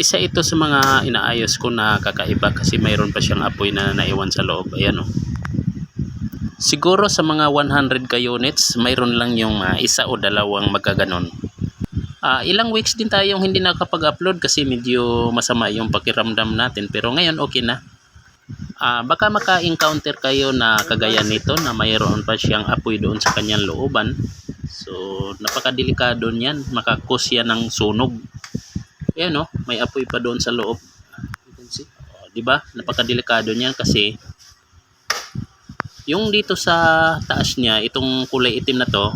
isa ito sa mga inaayos ko na kakaiba kasi mayroon pa siyang apoy na naiwan sa loob. Ayan o. Siguro sa mga 100 ka units, mayroon lang yung ah, isa o dalawang magkaganon. Ah, ilang weeks din tayong hindi nakapag-upload kasi medyo masama yung pakiramdam natin. Pero ngayon okay na. Ah, baka maka-encounter kayo na kagaya nito na mayroon pa siyang apoy doon sa kanyang looban. So, napakadelikado niyan. Makakos yan ng sunog. Ayan o, may apoy pa doon sa loob. You can see. O, di ba? Napakadelikado niyan kasi yung dito sa taas niya, itong kulay itim na to,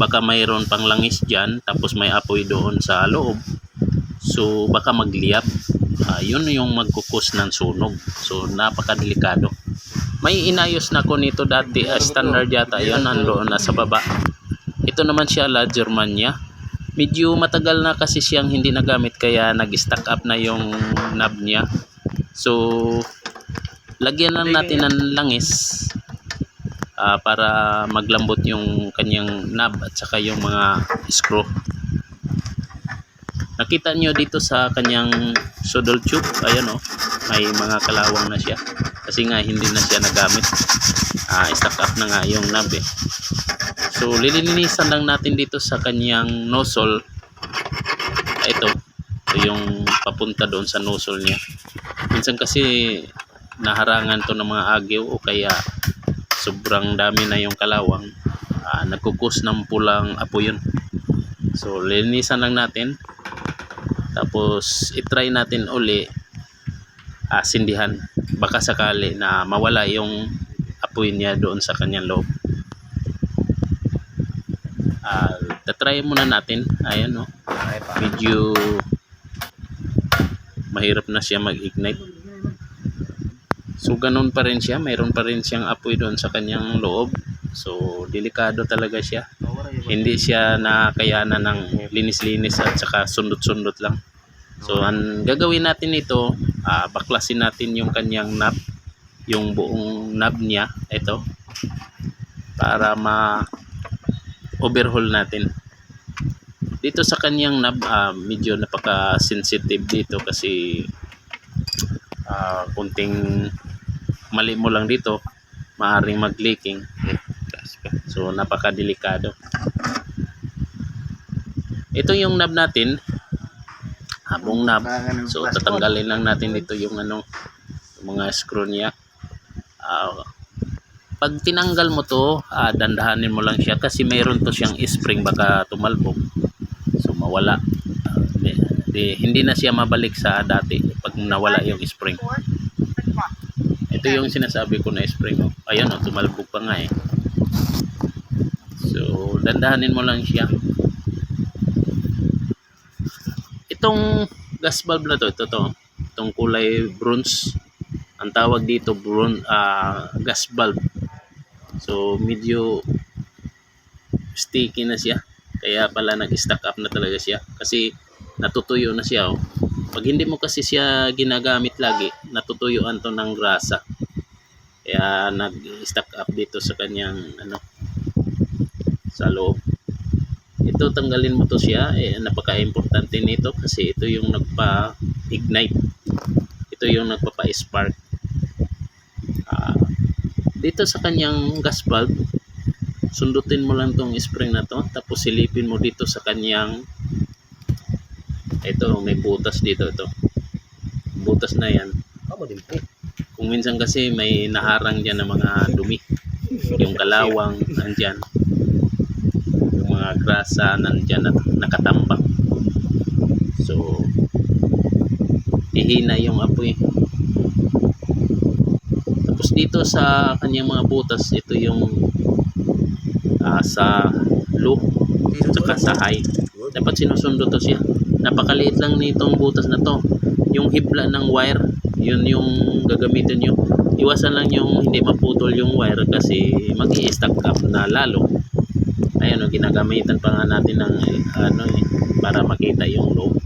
baka mayroon pang langis dyan, tapos may apoy doon sa loob. So, baka magliyab. Ah, yun yung magkukos ng sunog. So, napakadelikado. May inayos na ko nito dati, ah, standard yata yun, nandoon na sa baba. Ito naman siya, La Germania. Medyo matagal na kasi siyang hindi nagamit kaya nag-stack up na yung knob niya. So, lagyan lang natin ng langis ah, para maglambot yung kanyang knob at saka yung mga screw. Nakita nyo dito sa kanyang sodol tube, ayan o, may mga kalawang na siya. Kasi nga hindi na siya nagamit. Ah, stack up na nga yung knob eh. So, lilinisan lang natin dito sa kanyang nozzle. Ito, ito yung papunta doon sa nozzle niya. Minsan kasi naharangan to ng mga agyo o kaya sobrang dami na yung kalawang. Ah, nagkukus ng pulang apoy yun. So, linisan lang natin. Tapos, itry natin uli ah, sindihan. Baka sakali na mawala yung apoy niya doon sa kanyang loob. Ah, tatry muna natin. Ayan, no. Medyo mahirap na siya mag-ignite. So, ganun pa rin siya. Mayroon pa rin siyang apoy doon sa kanyang loob. So, delikado talaga siya. Hindi siya nakayanan ng linis-linis at saka sundot-sundot lang. So, ang gagawin natin ito, ah, baklasin natin yung kanyang knob, yung buong knob niya, ito, para ma overhaul natin. Dito sa kanyang knob, ah, medyo napaka-sensitive dito kasi ah, kunting mali mo lang dito, maaring mag-leaking. So, napaka-delikado. Ito yung knob natin, habong knob. So, tatanggalin lang natin dito yung ano, mga screw niya. Ah, pag tinanggal mo to, ah, dandahanin mo lang siya kasi mayroon to siyang spring baka tumalbog. So, mawala. Ah, di, di- hindi na siya mabalik sa dati pag nawala yung spring. Ito yung sinasabi ko na spring. Oh. Ayan, oh, tumalbog pa nga eh. So, dandahanin mo lang siya. Itong gas valve na to, ito to. Itong kulay bronze. Ang tawag dito bron ah, gas valve. So, medyo sticky na siya. Kaya pala nag-stack up na talaga siya. Kasi natutuyo na siya. Oh. Pag hindi mo kasi siya ginagamit lagi, natutuyuan to ng grasa. Kaya nag-stack up dito sa kanyang ano sa loob. Ito tanggalin mo to siya, eh, napaka-importante nito kasi ito yung nagpa-ignite. Ito yung nagpapa-spark. Ah, dito sa kanyang gas valve, sundutin mo lang tong spring na to, tapos silipin mo dito sa kanyang ito, may butas dito ito. Butas na yan. Kung minsan kasi may naharang dyan ng mga dumi. Yung kalawang nandyan. Yung mga grasa nandyan at nakatambak. So, ihina yung apoy. Tapos dito sa kanyang mga butas, ito yung ah, sa low at saka sa high. Dapat sinusundo to siya. Napakaliit lang nitong butas na to. Yung hibla ng wire, yun yung gagamitin nyo. Iwasan lang yung hindi maputol yung wire kasi mag stack up na lalo. Ayan o, ginagamitan pa nga natin ng ano eh, para makita yung low.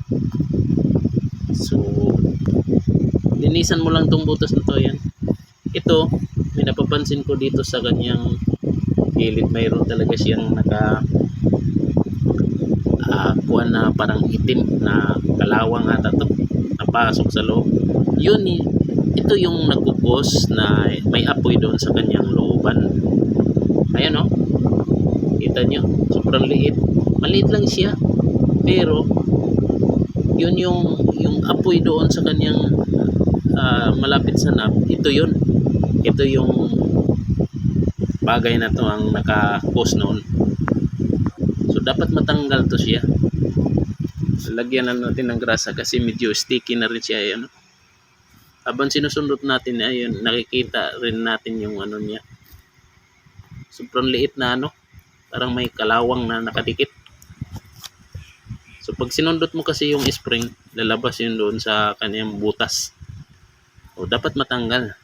So, linisan mo lang tong butas na to yan. Ito, may napapansin ko dito sa kanyang gilid mayroon talaga siyang naka ah kuan kuan na parang itim na kalawang ata to napasok sa loob. Yun ito yung nagkukos na may apoy doon sa kanyang looban. Ayan o kita nyo sobrang liit. Maliit lang siya pero yun yung yung apoy doon sa kanyang ah, malapit sa nab ito yun ito yung bagay na to ang naka-cause noon. So dapat matanggal to siya. Lagyan na natin ng grasa kasi medyo sticky na rin siya ano. Habang sinusundot natin ayun nakikita rin natin yung ano niya. Sobrang liit na ano. Parang may kalawang na nakadikit. So pag sinundot mo kasi yung spring lalabas yun doon sa kanyang butas. O dapat matanggal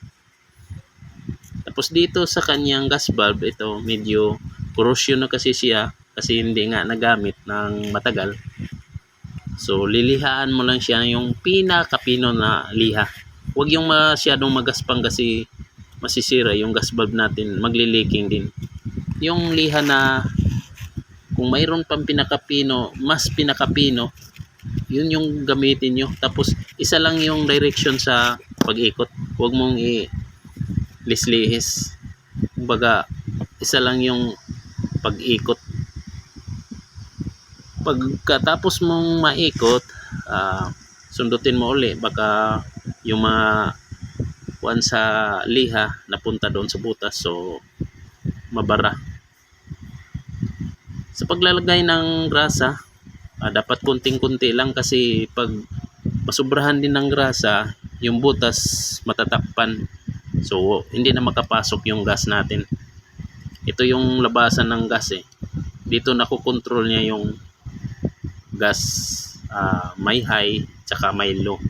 tapos dito sa kanyang gas valve ito medyo corrosion na kasi siya kasi hindi nga nagamit ng matagal. So lilihaan mo lang siya yung pinakapino na liha. Huwag yung masyadong magaspang kasi masisira yung gas valve natin magliliking din. Yung liha na kung mayroon pang pinakapino mas pinakapino yun yung gamitin nyo. Tapos isa lang yung direction sa pag-ikot. Huwag mong i lislihis. Kumbaga isa lang yung pag-ikot. Pagkatapos mong maikot ah, sundutin mo uli. Baka yung mga kuan sa liha napunta doon sa butas so mabara. Sa paglalagay ng grasa ah, dapat kunting-kunti lang kasi pag masubrahan din ng grasa yung butas matatakpan so hindi na makapasok yung gas natin. Ito yung labasan ng gas eh. Dito nakokontrol niya yung gas ah, may high tsaka may low.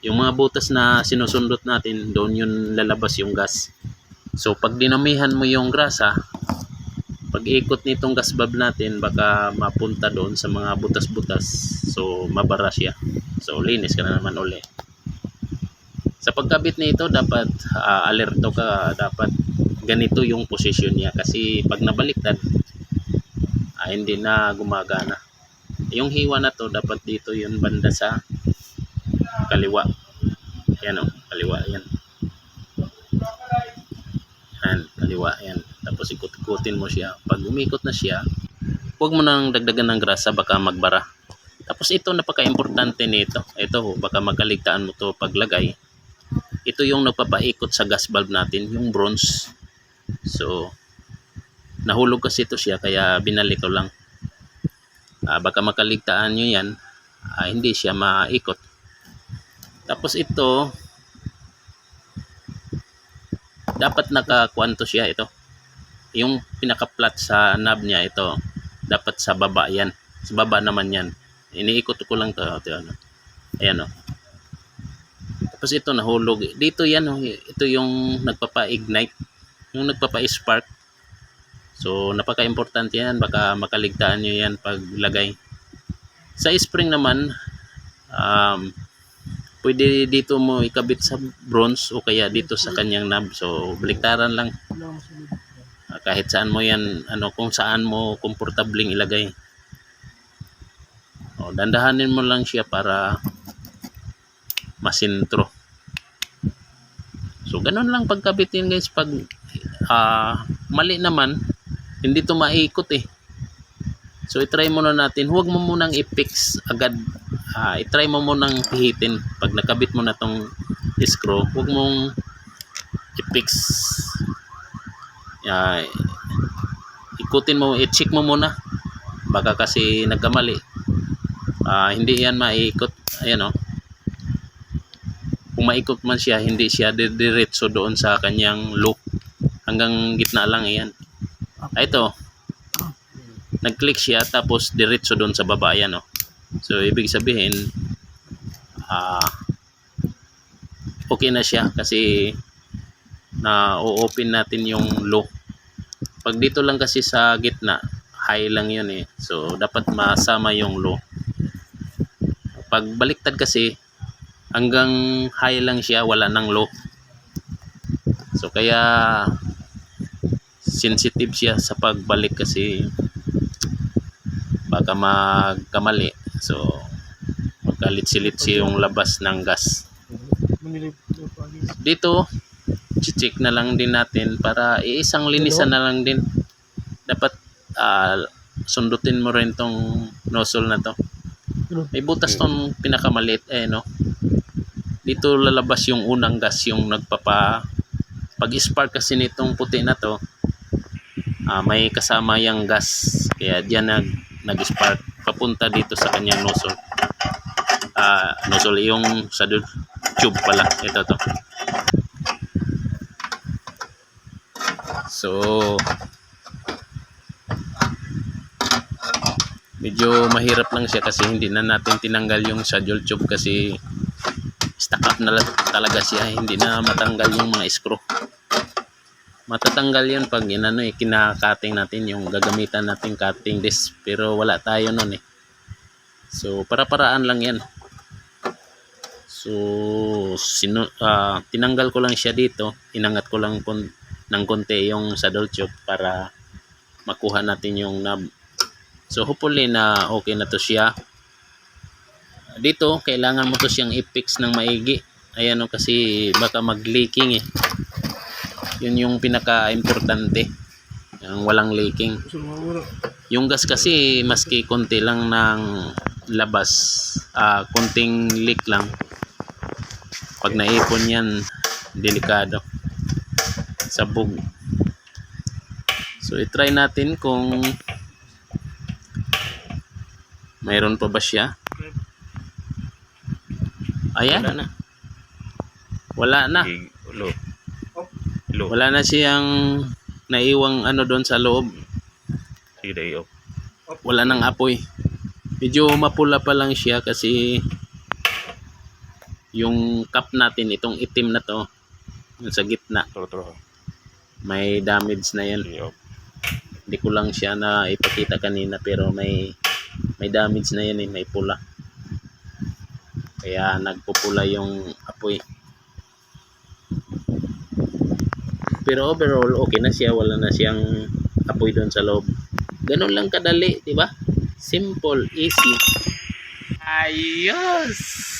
Yung mga butas na sinusundot natin doon yun lalabas yung gas. So pag dinamihan mo yung grasa pag ikot nitong gas valve natin baka mapunta doon sa mga butas-butas. So mabara siya. So linis ka na naman uli sa pagkabit nito dapat ah, alerto ka dapat ganito yung posisyon niya. Kasi pag nabaliktad ah, hindi na gumagana. Yung hiwa na to dapat dito yun banda sa kaliwa. Yan o kaliwa yan. Yan kaliwa yan. Tapos ikot-ikutin mo siya. Pag umikot na siya huwag mo nang dagdagan ng grasa baka magbara. Tapos ito napaka-importante nito. Ito baka magkaligtaan mo to paglagay ito yung nagpapaikot sa gas valve natin yung bronze. So nahulog kasi ito siya kaya binalik ko lang. Ah, baka makaligtaan nyo yan ah, hindi siya maikot. Tapos ito dapat nakakwanto siya ito. Yung pinaka-flat sa knob niya ito dapat sa baba yan. Sa baba naman yan. Iniikot ko lang to, ito, ano. ayan o tapos ito nahulog dito yan oh, ito yung nagpapa-ignite yung nagpapa-spark So, napaka-importante yan. Baka makaligtaan nyo yan paglagay. Sa spring naman, um, pwede dito mo ikabit sa bronze o kaya dito sa kanyang knob. So, baliktaran lang. Ah, kahit saan mo yan, ano, kung saan mo komportabling ilagay. O, dandahanin mo lang siya para masintro. So, ganun lang pagkabit yun guys. Pag ah, mali naman, hindi to maikot eh. So i-try muna natin. Huwag mo munang i-fix agad. Ah, i-try mo munang pihitin. Pag nakabit mo na tong screw, huwag mong i-fix. Ah, ikutin mo, i-check mo muna. Baka kasi nagkamali. Ah, hindi yan maikot. Ayan oh. Kung man siya, hindi siya diretso doon sa kanyang loop. Hanggang gitna lang yan. Ah, ito. Nag-click siya tapos diretso doon sa baba yan oh. So ibig sabihin ah okay na siya kasi na open natin yung low. Pag dito lang kasi sa gitna, high lang yun eh. So dapat masama yung low. Pag baliktad kasi hanggang high lang siya, wala nang low. So kaya sensitive siya sa pagbalik kasi baka magkamali So, magkalitsi-litsi yung labas ng gas. Dito, check na lang din natin para iisang linisan na lang din. Dapat ah, sundutin mo rin tong nozzle na to. May butas tong pinakamaliit eh no. Dito lalabas yung unang gas yung nagpapa pag spark kasi nitong puti na to ah, may kasama yung gas kaya diyan nag nag-spark papunta dito sa kanyang nozzle. Ah, nozzle yung sa tube pala ito to. So medyo mahirap lang siya kasi hindi na natin tinanggal yung saddle tube kasi na la- talaga siya. Hindi na matanggal yung mga screw. Matatanggal yan pag inano eh, kinakating natin yung gagamitan natin cutting disc. Pero wala tayo nun eh. So para-paraan lang yan. So sinu ah, tinanggal ko lang siya dito. Inangat ko lang kon ng konti yung saddle tube para makuha natin yung knob. So hopefully na okay na to siya. Dito kailangan mo to siyang i-fix ng maigi. Ayan o kasi baka mag-leaking eh. Yun yung pinaka-importante. Yung walang leaking. Yung gas kasi maski konti lang ng labas, ah konting leak lang. Pag naipon yan, delikado. Sabog. So i-try natin kung mayroon pa ba siya? Ayan. Na. Wala na. Lo. Lo. Wala na siyang naiwang ano doon sa loob. Sige dayo. wala nang apoy. Medyo mapula pa lang siya kasi yung cup natin, itong itim na to, yung sa gitna, Toro toro. may damage na yan. Hindi ko lang siya na ipakita kanina pero may may damage na yan eh, may pula. Kaya nagpupula yung apoy. Pero overall, okay na siya. Wala na siyang apoy doon sa loob. Ganun lang kadali, di ba? Simple, easy. Ayos!